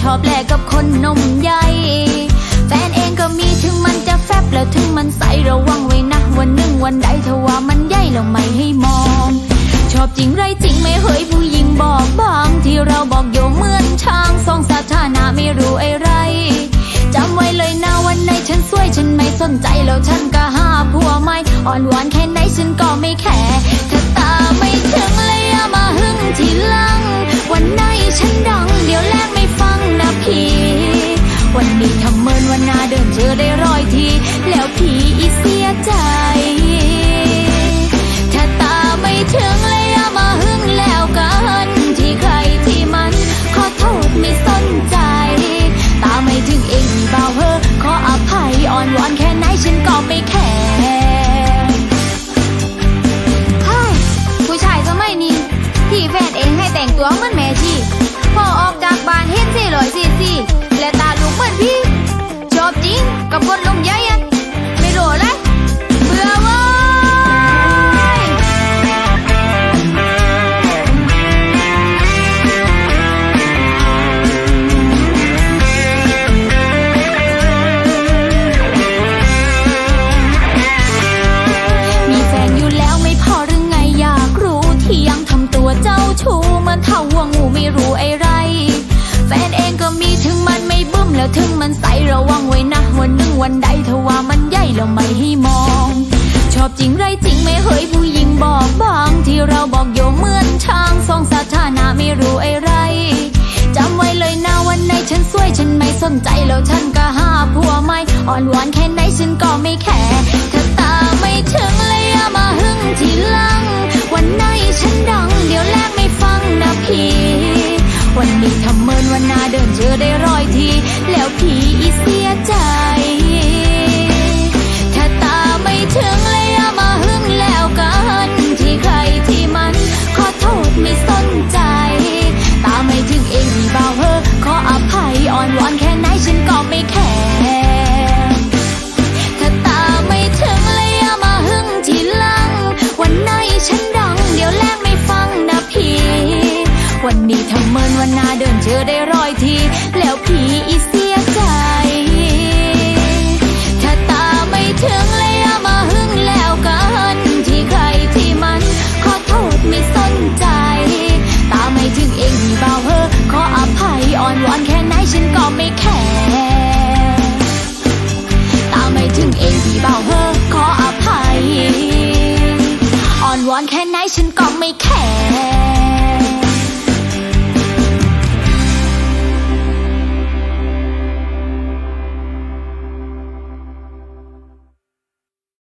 ชอบแลกกับคนนมใหญ่ แฟนเองก็มี แล้วถึงมันใสระวังไว้นะ วันหนึ่งวันใดถ้าว่ามันใหญ่แล้วไม่ให้มอง ชอบจริงไรจริงไม่เฮยผู้หญิงบอกบางที่เราบอกโยเหมือนช้างสองสาธารณะไม่รู้อะไรจำไว้เลยนะวันไหนฉันสวยฉันไม่สนใจแล้วฉันก็หาผัวไม่อ่อนหวานแค่ไหนฉันก็ไม่แคร์ถ้าตาไม่ถึงเลยอย่ามาหึงทีลัง อนหวานแค่ไหนฉันก็ไม่แคร์เฮ้ยผู้ชายสมัยนี้ ที่แฟนเองให้แต่งตัวเหมือน วันใดถ้าว่ามันใหญ่แล้วไม่ให้มอง ชอบจริงไรจริงไม่เฮยผู้หญิงบอกบางที่เราบอกโยเหมือนช้างสองสาธารณะไม่รู้อะไรจำไว้เลยนะวันไหนฉันสวยฉันไม่สนใจแล้วฉันก็หาผัวไม่อ่อนหวานแค่ไหนฉันก็ไม่แคร์ถ้าตาไม่ถึงเลยอย่ามาหึงทีลัง อ่อนวอนแค่ไหนฉันก็ไม่แคร์ถ้าตาไม่ถึงเลยอย่ามาหึงทีหลัง วันไหนฉันดัง เดี๋ยวแลกไม่ฟังนะพี่ วันนี้ทำเมินวันหน้าเดินเจอได้ร้อยที แล้วพี่อีซี วอนหวานแค่ไหนฉันก็ไม่แคร์